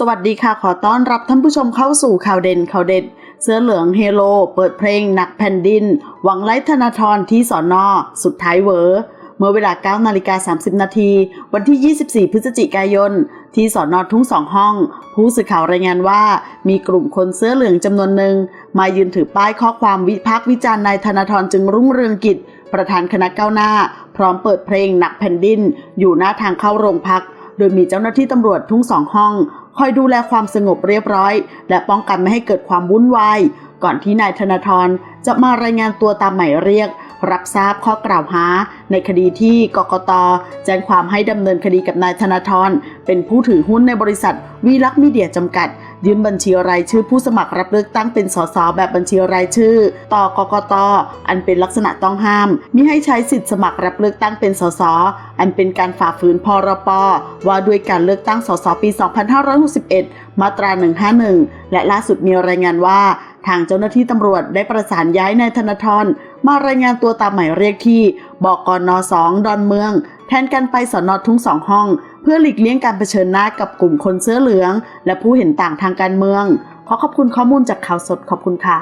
สวัสดีค่ะขอต้อนรับท่านผู้ชมเข้าสู่ข่าวเด่นข่าวเด็ด เสื้อเหลืองเฮโล เปิดเพลงหนักแผ่นดิน หวังไล่ธนาธรที่สอนอสุดท้ายเวอร์เมื่อเวลา9นาฬิกา30 นาที วันที่ 24 พฤศจิกายน ที่สอนอทุ่งสองห้อง ผู้สื่อข่าวรายงานว่า มีกลุ่มคนเสื้อเหลืองจำนวนหนึ่ง มายืนถือป้ายข้อความวิพากษ์วิจารณ์นายธนาธรจึงรุ่งเรืองกิจ ประธานคณะก้าวหน้า พร้อมเปิดเพลงหนักแผ่นดิน อยู่หน้าทางเข้าโรงพัก โดยมีเจ้าหน้าที่ตำรวจทุ่งสองห้อง คอยดูแลความสงบเรียบร้อย และป้องกันไม่ให้เกิดความวุ่นวาย ก่อนที่นายธนาธรจะมารายงานตัวตามหมายเรียก รับทราบข้อกล่าวหา ในคดีที่กกตแจ้งความให้ดำเนินคดีกับนายธนาธรเป็นผู้ถือหุ้นในบริษัทวีลักษ์มีเดียจำกัดยื่นบัญชีรายชื่อผู้สมัครรับเลือกตั้งเป็นสสแบบบัญชีรายชื่อ ต่อกกตอันเป็นลักษณะต้องห้ามมิให้ใช้สิทธิสมัครรับเลือกตั้งเป็นสสอันเป็นการฝ่าฝืนพรปว่าด้วยการเลือกตั้งสสปี 2561 มาตรา 151 และล่าสุดมีรายงานว่า ทางเจ้าหน้าที่ตำรวจได้ประสานย้ายนายธนทรมารายงานตัวตามหมายเรียกที่บกนสองดอนเมือง แทนกันไปสอนอทุ่งสองห้อง เพื่อหลีกเลี่ยงการเผชิญหน้ากับกลุ่มคนเสื้อเหลือง และผู้เห็นต่างทางการเมือง ขอขอบคุณข้อมูลจากข่าวสดขอบคุณค่ะ